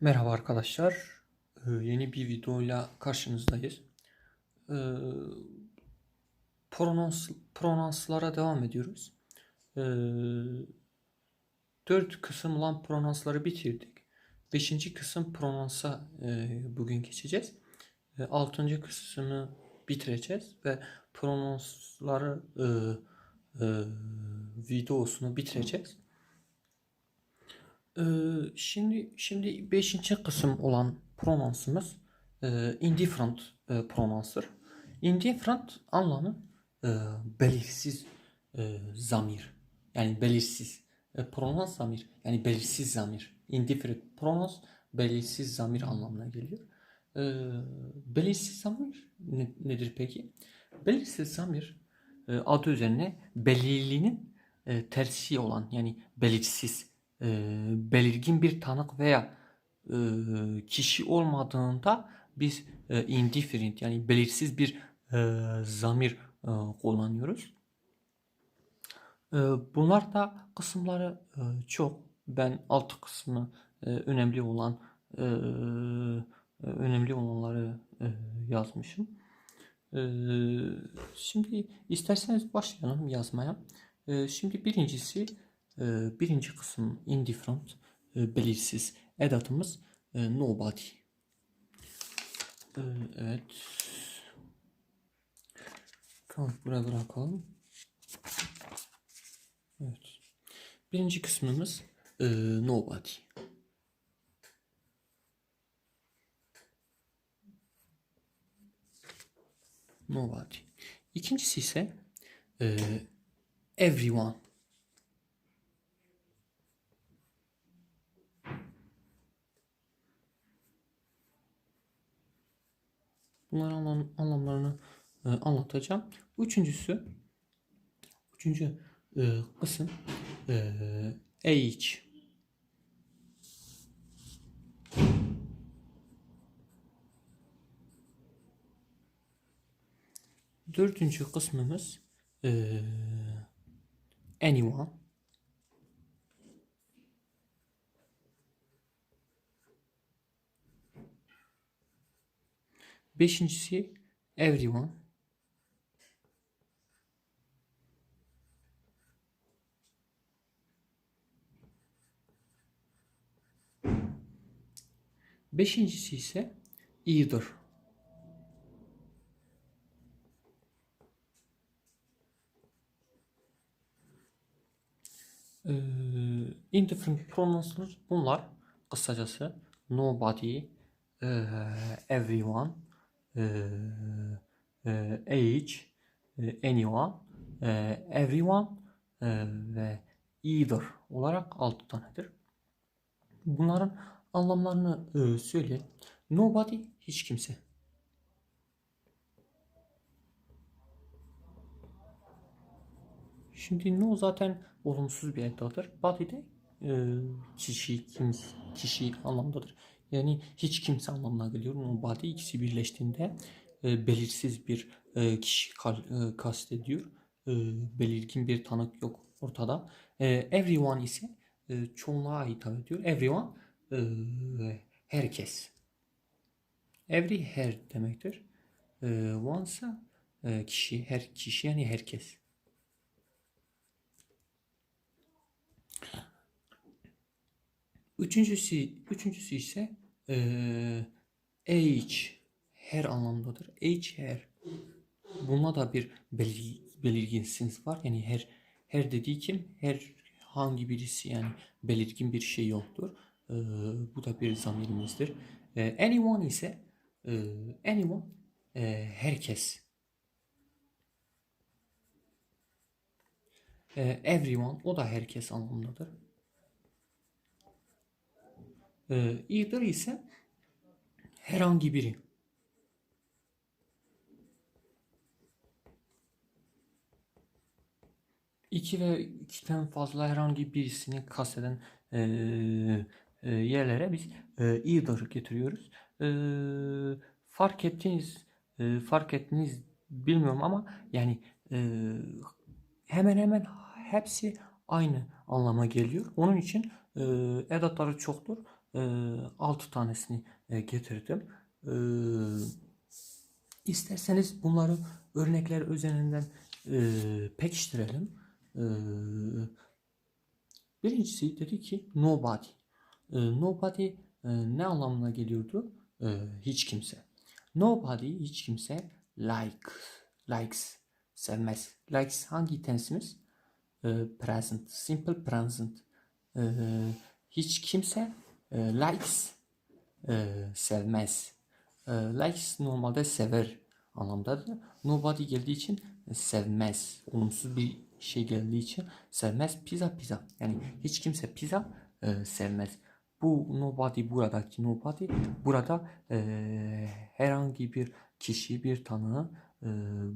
Merhaba arkadaşlar. Ee, Yeni bir videoyla karşınızdayız. Ee, Pronons, pronanslara devam ediyoruz. Ee, Dört kısım olan pronansları bitirdik. Beşinci kısım pronansa e, bugün geçeceğiz. E, Altıncı kısmı bitireceğiz ve pronansları e, e, videosunu bitireceğiz. Ee, şimdi şimdi beşinci kısım olan pronansımız e, indifferent e, pronanstır. Indifferent anlamı e, belirsiz e, zamir. Yani belirsiz. E, pronans zamir. Yani belirsiz zamir. Indifferent pronans belirsiz zamir anlamına geliyor. E, belirsiz zamir ne- nedir peki? Belirsiz zamir e, adı üzerine belirliliğinin e, tersi olan yani belirsiz e, belirgin bir tanık veya e, kişi olmadığında biz e, indifferent yani belirsiz bir e, zamir e, kullanıyoruz. E, bunlar da kısımları e, çok. Ben alt kısmı e, önemli olan e, önemli olanları e, yazmışım. E, şimdi isterseniz başlayalım yazmaya. E, şimdi birincisi e, birinci kısım indifferent e, belirsiz edatımız e, nobody. E, evet. Tamam buraya bırakalım. Evet. Birinci kısmımız e, nobody. Nobody. İkincisi ise everyone. Bunların anlam- anlamlarını e, anlatacağım. Üçüncüsü, üçüncü e, kısım e, age. Dördüncü kısmımız e, anyone. Beşincisi everyone. Beşincisi ise either. Ee, indifferent pronounslar bunlar. Kısacası nobody, e, everyone, age, e, anyone, e, everyone e, ve either olarak altı tanedir. Bunların anlamlarını e, söyle. Nobody hiç kimse. Şimdi no zaten olumsuz bir edadır. Body de e, kişi, kim, kişi anlamdadır. Yani hiç kimse anlamına geliyor. Nobody ikisi birleştiğinde e, belirsiz bir e, kişi kal- e, kastediyor. E, belirgin bir tanık yok ortada. E, everyone ise e, çoğunluğa hitap ediyor. Everyone e, herkes. Every her demektir. E, one ise e, kişi, her kişi yani herkes. Üçüncüsü, üçüncüsü ise eee age her anlamdadır. Age her. Buna da bir belir, belirgin sınıf var. Yani her her dediği kim? Her hangi birisi yani belirgin bir şey yoktur. Eee, bu da bir zamirimizdir. Eee, anyone ise eee, anyone eee, herkes. Eee, everyone o da herkes anlamındadır. Ee, either ise herhangi biri. İki ve ikiden fazla herhangi birisini kasteden eee, e, yerlere biz e, either getiriyoruz. Eee, fark ettiniz, e, fark ettiniz bilmiyorum ama yani e, hemen hemen hepsi aynı anlama geliyor. Onun için edatları çoktur. E, 6 tanesini e, getirdim. E, isterseniz bunları örnekler üzerinden e, pekiştirelim. E, birincisi dedi ki nobody. Nobody e, ne anlamına geliyordu? Hiç kimse. Nobody hiç kimse like likes sevmez. Likes hangi tensimiz? E, present. Simple present. Hiç kimse e, likes e, sevmez. E, likes normalde sever anlamdadır. Nobody geldiği için sevmez. Olumsuz bir şey geldiği için sevmez. Pizza pizza. Yani hiç kimse pizza e, sevmez. Bu nobody buradaki nobody burada e, herhangi bir kişi bir tanığı e,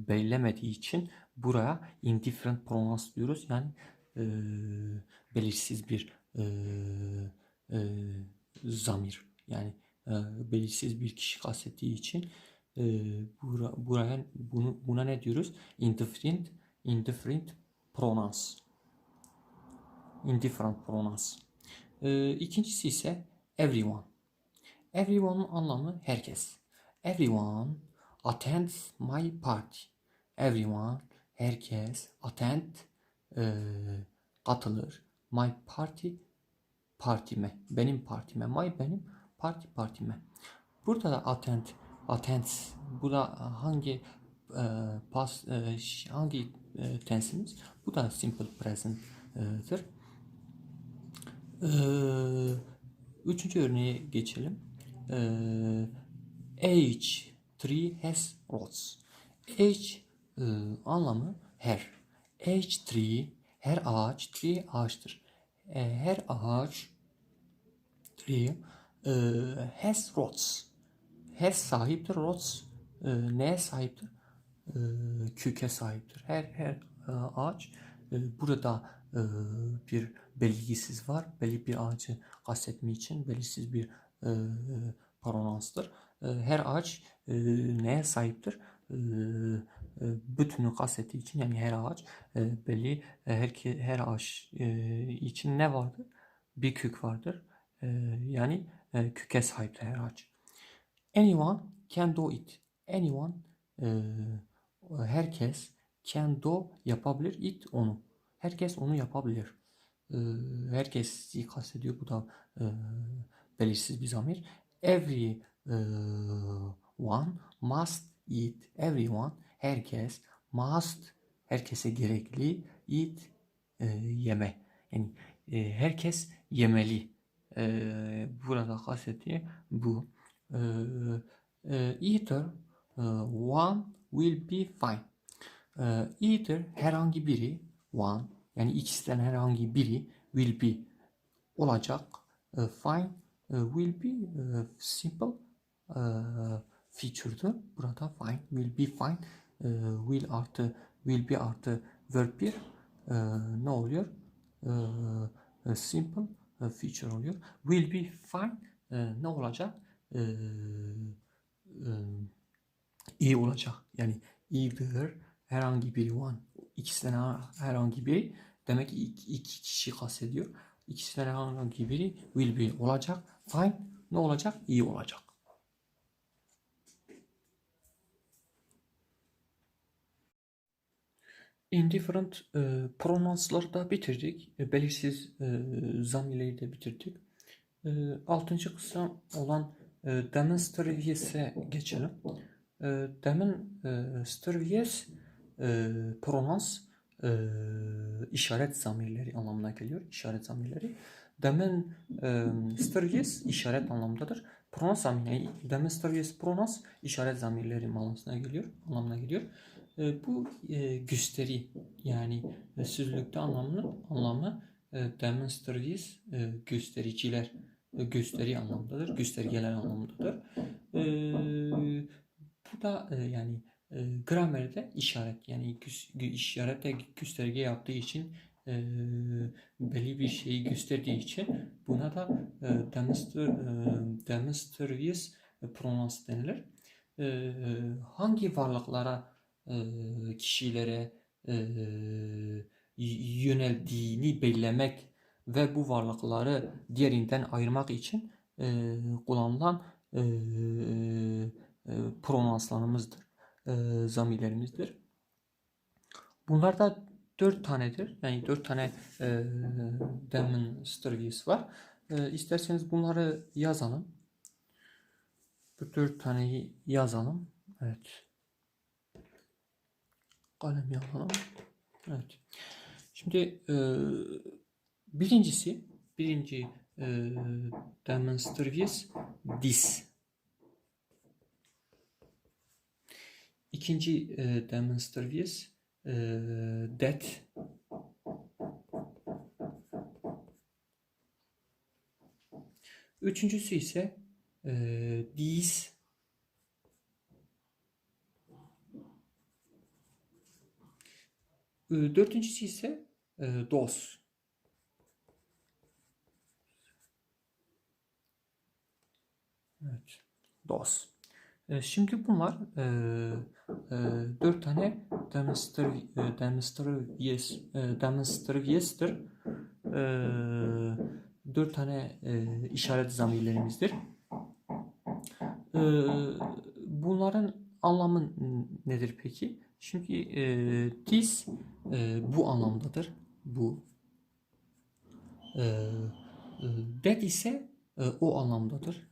belirlemediği için buraya indifferent pronouns diyoruz. Yani e, belirsiz bir e, e, zamir. Yani e, belirsiz bir kişi kastettiği için e, bura, buraya bunu buna ne diyoruz? Indifferent indifferent pronouns. Indifferent pronouns. E, ikincisi ise everyone. Everyone'un anlamı herkes. Everyone attends my party. Everyone, herkes, attend, e, katılır. My party, partime. Benim partime. My benim, parti partime. Burada da attend, attends. Bu da hangi e, pas, e, hangi e, tensimiz? Bu da simple present'tir. E, üçüncü örneğe geçelim. E, age tree has roots. Age e, anlamı her. Age tree her ağaç tree ağaçtır. E, her ağaç tree e, has roots. Her sahiptir roots. E, neye sahiptir? E, köke sahiptir. Her her e, ağaç e, burada e, bir belgisiz var. Belli bir ağacı kastetme için belirsiz bir e, prononstır. E, her ağaç e, neye sahiptir? E, e, bütünü kastettiği için yani her ağaç e, belli e, her, her ağaç e, için ne vardır? Bir kök vardır. E, yani e, köke sahiptir her ağaç. Anyone can do it. Anyone e, herkes can do yapabilir it onu. Herkes onu yapabilir. E, herkes kastediyor bu da e, belirsiz bir zamir. Every e, one must eat. Everyone herkes must herkese gerekli e, yeme. Yani herkes yemeli. E, burada kastettiği bu. E, e, either e, one will be fine. E, either herhangi biri one yani ikisinden herhangi biri will be olacak. E, fine e, will be e, simple e, feature'dır. Burada fine will be fine e, will artı will be artı verb 1 e, ne oluyor? E, simple feature oluyor. Will be fine e, ne olacak? E, e, iyi olacak. Yani either herhangi biri one ikisinden herhangi biri demek ki iki, iki kişi kastediyor. İkisinden herhangi biri will be olacak. Fine ne olacak? İyi olacak. Indifferent e, pronounsları da bitirdik. E, belirsiz e, zamirleri de bitirdik. E, altıncı kısım olan e, demonstrative'e geçelim. E, demonstrative e, pronouns e, işaret zamirleri anlamına geliyor. İşaret zamirleri. Demonstrative işaret anlamdadır. Pronouns zamirleri, demonstrative pronouns işaret zamirleri manasına geliyor. Anlamına geliyor. E, bu e, gösteri yani e, sözlükte anlamını anlamı e, demonstrative e, göstericiler gösteri anlamdadır. Göstergeler anlamındadır. E, bu da yani gramerde işaret yani işarette gösterge yaptığı için e, belli bir şeyi gösterdiği için buna da e, demonstr, e, demonstrative pronouns denilir. E, hangi varlıklara kişilere yöneldiğini belirlemek ve bu varlıkları diğerinden ayırmak için kullanılan pronanslarımızdır. Zamirlerimizdir. Bunlar da dört tanedir. Yani dört tane e, demonstrative var. E, isterseniz bunları yazalım. Bu dört taneyi yazalım. Evet. Kalem yapalım. Evet. Şimdi e, birincisi birinci e, demonstrative this. İkinci e, demonstrative e, that. Üçüncüsü ise e, these. E, dördüncüsü ise e, those. Evet. DOS. E, Şimdi bunlar e, e, dört tane demonstrative, e, e, dört tane e, işaret zamirlerimizdir. E, bunların anlamı nedir peki? Şimdi e, this e, bu anlamdadır. Bu. E, e, that ise e, o anlamdadır.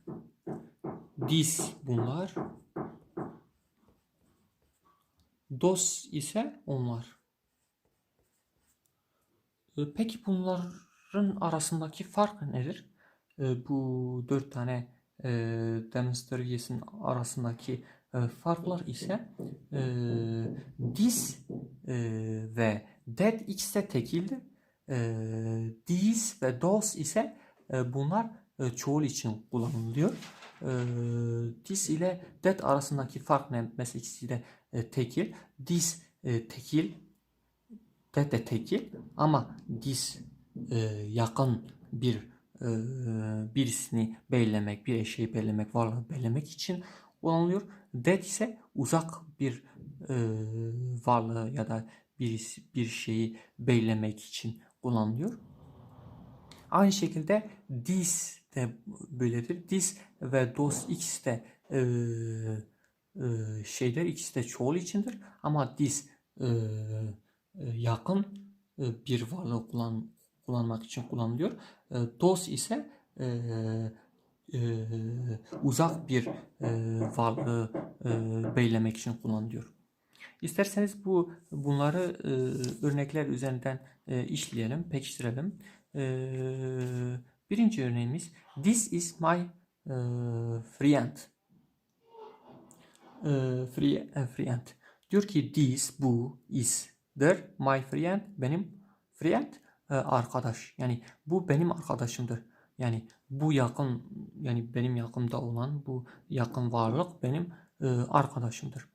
This bunlar. Dos ise onlar. E, Peki bunların arasındaki fark nedir? E, Bu dört tane e, demonstratives'in arasındaki e, farklar ise e, this e, ve that de tekildir. E, these ve those ise e, bunlar e, çoğul için kullanılıyor. E, this ile that arasındaki fark ne? Mesela ikisi de e, tekil. This e, tekil, that de tekil ama this e, yakın bir e, birisini belirlemek, bir eşeği belirlemek, varlığı belirlemek için kullanılıyor. That ise uzak bir e, varlığı ya da bir, bir şeyi belirlemek için kullanılıyor. Aynı şekilde this de böyledir. This ve those ikisi de e, e, şeyler ikisi de çoğul içindir. Ama this e, e, yakın e, bir varlığı kullan, kullanmak için kullanılıyor. E, those ise e, e, uzak bir e, varlığı e, belirlemek için kullanılıyor. İsterseniz bu bunları e, örnekler üzerinden e, işleyelim, pekiştirelim. E, birinci örneğimiz This is my e, friend. E, free, e, friend. Diyor ki this, bu, is'dir. My friend, benim friend, e, arkadaş. Yani bu benim arkadaşımdır. Yani bu yakın, yani benim yakımda olan bu yakın varlık benim e, arkadaşımdır.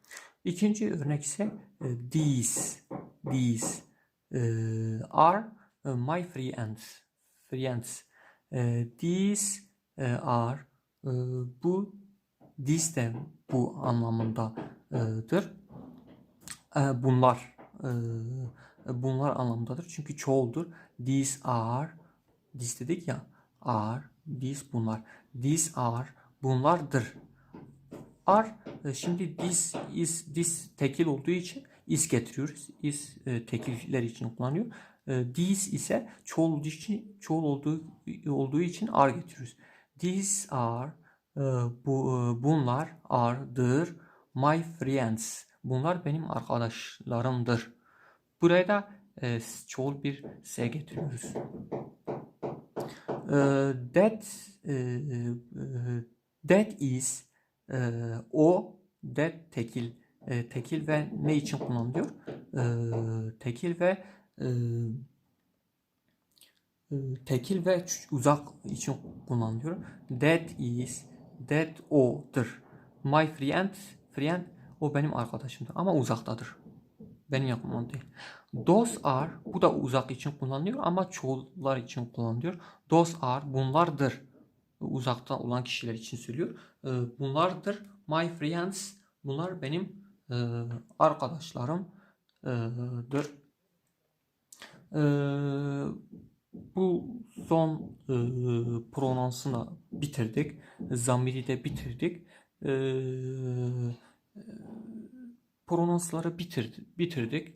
İkinci örnek ise e, these, these e, are e, my friends, friends. E, these e, are e, bu this de bu anlamındadır. E, bunlar e, bunlar anlamdadır. Çünkü çoğuldur. These are these dedik ya are these bunlar. These are bunlardır. Are e, şimdi this is this tekil olduğu için is getiriyoruz. Is e, tekiller için kullanıyor. E, these ise çoğul olduğu için çoğul olduğu olduğu için are getiriyoruz. These are e, bu bunlar are'dır. My friends. Bunlar benim arkadaşlarımdır. Buraya da e, çoğul bir s getiriyoruz. E, that e, that is e, o that tekil e, tekil ve ne için kullanılıyor? E, tekil ve e, tekil ve uzak için kullanılıyor. That is that o'dur. My friend friend o benim arkadaşımdır ama uzaktadır. Benim yakınımda değil. Those are bu da uzak için kullanılıyor ama çoğullar için kullanılıyor. Those are bunlardır. Uzakta olan kişiler için söylüyor. E, Bunlardır. My friends bunlar benim e, arkadaşlarımdır. E, bu son e, pronansını bitirdik. Zamiri de bitirdik. E, pronansları bitirdik.